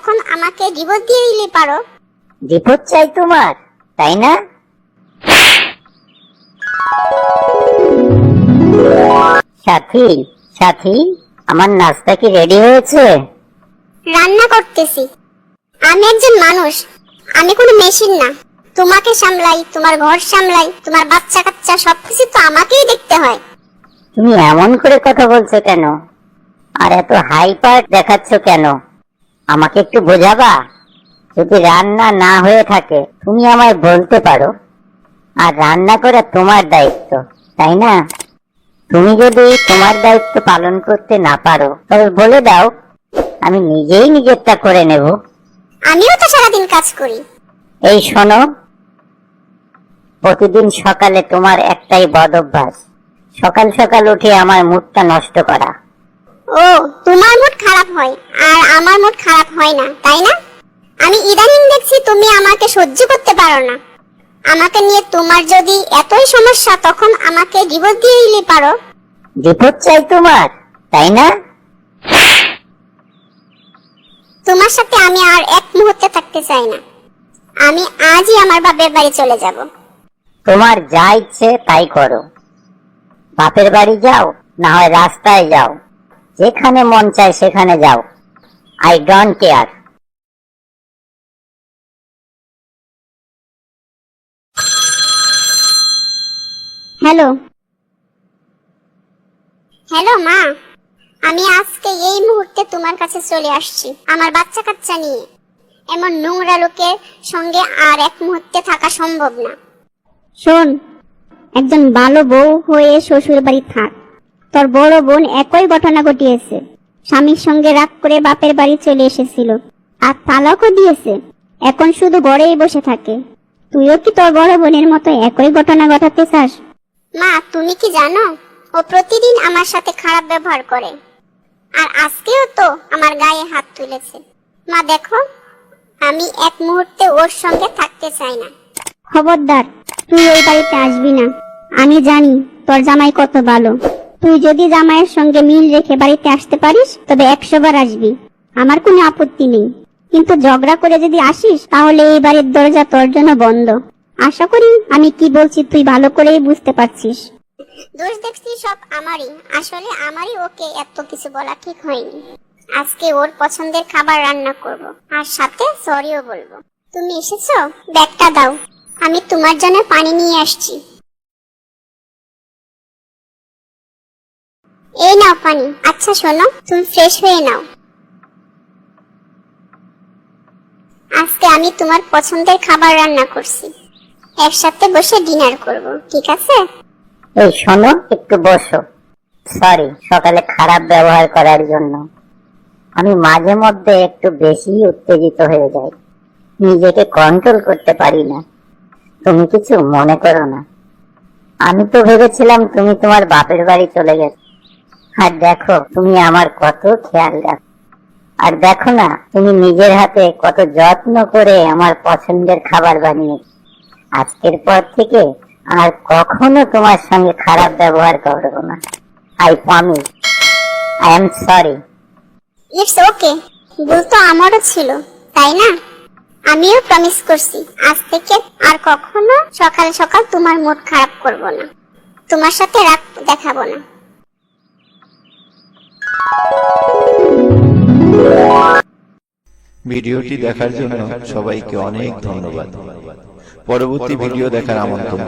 তখন আমাকে ডিভোর্স দিয়ে দিলে পারো। বিপদ চাই তোমার তাই না? সাথী সাথী আমার নাস্তা কি রেডি হয়েছে? রান্না করতেছি। আমি একজন মানুষ আমি কোনো মেশিন না। তোমাকে সামলাই তোমার ঘর সামলাই তোমার বাচ্চা কাচ্চা সবকিছু তো আমাকেই দেখতে হয়। তুমি এমন করে কথা বলছো কেন? আর এত হাইপার দেখাচ্ছ কেন? আমাকে একটু বোঝাবা? যদি রান্না না হয়ে থাকে তুমি আমায় বলতে পারো। আর রান্না করা তোমার দায়িত্ব তাই না? তুমি যদি তোমার দায়িত্ব পালন করতে না পারো তবে বলে দাও আমি নিজেই নিজেরটা করে নেব। আমিও তো সারাদিন কাজ করি। এই শোনো প্রতিদিন সকালে তোমার একটাই বদ অভ্যাস। সকাল সকাল উঠে আমার মুডটা নষ্ট করা। ও তোমার মুড খারাপ হয় আর আমার মুড খারাপ হয় না তাই না? আমি ইদানিং দেখছি তুমি আমাকে সহ্য করতে পারো না। আমাকে নিয়ে তোমার যদি এতই সমস্যা তখন আমাকে ডিভোর্স দিয়ে দিলে পারো। বিপদ চাই তোমার তাই না? তোমার সাথে আমি আর এক মুহূর্তে থাকতে চাই না। আমি আজই আমার বাপের বাড়ি চলে যাব। তোমার যা ইচ্ছে তাই করো। বাপের বাড়ি যাও না হয় রাস্তায় যাও। যেখানে মন চায় সেখানে যাও। I don't care hello. Hello মা। আমি আজকে এই মুহূর্তে তোমার কাছে চলে আসছি আমার বাচ্চা কাচ্চা নিয়ে। এমন নোংরা লোকের সঙ্গে আর এক মুহূর্তে থাকা সম্ভব না। শোন একজন ভালো বউ হয়ে শ্বশুর বাড়ি থাক। তোর বড় বোন একই ঘটনা ঘটিয়েছে। স্বামীর সঙ্গে রাগ করে বাপের বাড়ি চলে এসেছিল আর তালাকও দিয়েছে। এখন শুধু ঘরেই বসে থাকে। তুইও কি তোর বড় বোনের মতো একই ঘটনা ঘটাতে চাস? মা তুমি কি জানো? ও প্রতিদিন আমার সাথে খারাপ ব্যবহার করে। আর আজকেও তো আমার গায়ে হাত তুলেছে। মা দেখো আমি এক মুহূর্তে ওর সঙ্গে থাকতে চাই না। খবরদার তুই ওই বাড়িতে আসবি না। আমি জানি তোর জামাই কত ভালো। তুই যদি জামাইয়ের সঙ্গে মিল রেখে বাড়িতে আসতে পারিস, তবে একশো বার আসবি। আমার কোনো আপত্তি নেই। কিন্তু ঝগড়া করে যদি আসিস, তাহলে এই বাড়ির দরজা তোর জন্য বন্ধ। আশা করি আমি কি বলছি তুই ভালো করেই বুঝতে পারছিস। দোষ দেখছি সব আমারই। আসলে আমারই ওকে এত কিছু বলা ঠিক হয়নি। আজকে ওর পছন্দের খাবার রান্না করব। আর সাথে সরিও বলব। তুমি এসেছ? ব্যাগটা দাও। আমি তোমার জন্য পানি নিয়ে আসছি। এই নাও পানি। আচ্ছা শোনো, তুমি ফ্রেশ হয়ে নাও। আজকে আমি তোমার পছন্দের খাবার রান্না করছি। একসাথে বসে ডিনার করব, ঠিক আছে? এই শোনো, একটু বসো। সরি সকালে খারাপ ব্যবহার করার জন্য। আমি মাঝে মধ্যে একটু বেশি উত্তেজিত হয়ে যাই। নিজেকে কন্ট্রোল করতে পারি না। তুমি কিছু মনে করো না। আমি তো ভেবেছিলাম তুমি তোমার বাপের বাড়ি চলে গেছো আর দেখো, তুমি আমার কত খেয়াল রাখো। আর দেখো না, তুমি নিজের হাতে কত যত্ন করে আমার পছন্দের খাবার বানিয়ে আজকের পর থেকে আর কখনো তোমার সঙ্গে খারাপ ব্যবহার করব না। I promise I am sorry it's okay ভুল তো আমারও ছিল, তাই না? আমিও প্রমিস করছি, আজ থেকে আর কখনো সকাল সকাল তোমার মুড খারাপ করব না। তোমার সাথে রাগ দেখাবো না। ভিডিওটি দেখার জন্য সবাইকে অনেক ধন্যবাদ। পরবর্তী ভিডিও দেখার আমন্ত্রণ